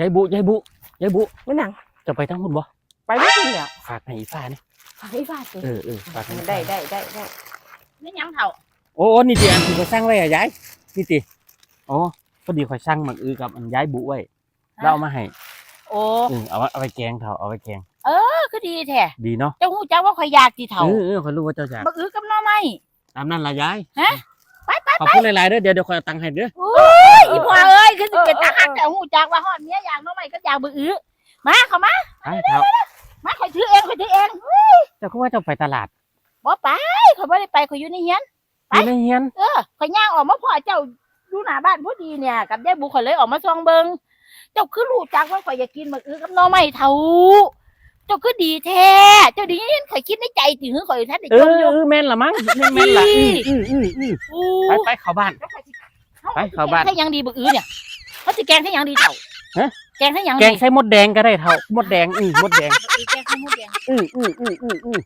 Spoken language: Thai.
ยายบุยายบุยายบุไม่หนังจะไปทั้งหุ่นบ่ไปไม่ถึงแล้วฝากให้อีฟ้านี่ไอ้ฟาดสิเออเออฝากให้อีฟ้าได้ได้ได้ได้นี่ยังเถ่าโอ้โอ้นี่ติอันที่เขาสร้างไว้อะยายนี่ติโอ้พอดีข่อยสร้างหมักอือกับอันยายบุไว้แล้วเอามาให้โอ้เออเอาไว้เอาไปแกงเถาเอาไปแกงก็ดีแท้ดีเนาะเจ้าหูจักว่าข่อยอยากสิเถ่าเออเออข่อยรู้ว่าเจ้าจะบักอื้อกับหน้อไม้ตามนั้นล่ะยายฮะไปไป ขอบคุณหลายๆเด้อเดี๋ยวเดี๋ยวข่อยเอาตังค์ให้เด้อโอ้ยอีพ่อเอ้ยคือสิเป็นตาหักแต่หูจักว่าฮอดเมียอยากหน้อไม้ก็อยากบักอื้อมาเข้ามา ไปเถามาข่อยถือเองข่อยถือเองเจ้าก็ว่าเจ้าไปตลาดบ่ไปข่อยบ่ได้ไปข่อยอยู่ในเฮียน ไป อยู่ในเฮียน เออข่อยย่างออกมาพ่อเจ้าอยู่หน้าบ้านพอดีเนี่ย กับยายบุข่อยเลยออกมาส่องเบิงเจ้าคือรู้จักว่าข่อยอยากกินบักอื้อกับหน้อไม้เท่าเจ้าคือดีแท้เจ้าดีนี่ข่อยคิดในใจถึงข่อยท่านได้เอจอมอยู่ เออแม่นละมั้งแม่นแม่นละอีอืมอืมอืมอืม ไปไปเข้าบ้าน ไปเข้าบ้าน แกงให้ยังดีบักอื้อเนี่ยเขาสิแกงให้ยังดีเท่าฮะ แกงให้ยังแกดีงใส่มดแดงก็ได้เท่ามดแดงอืมมดแดงบักอื้อแกงให้หมดแดง อืมอืมอืมอืมอืม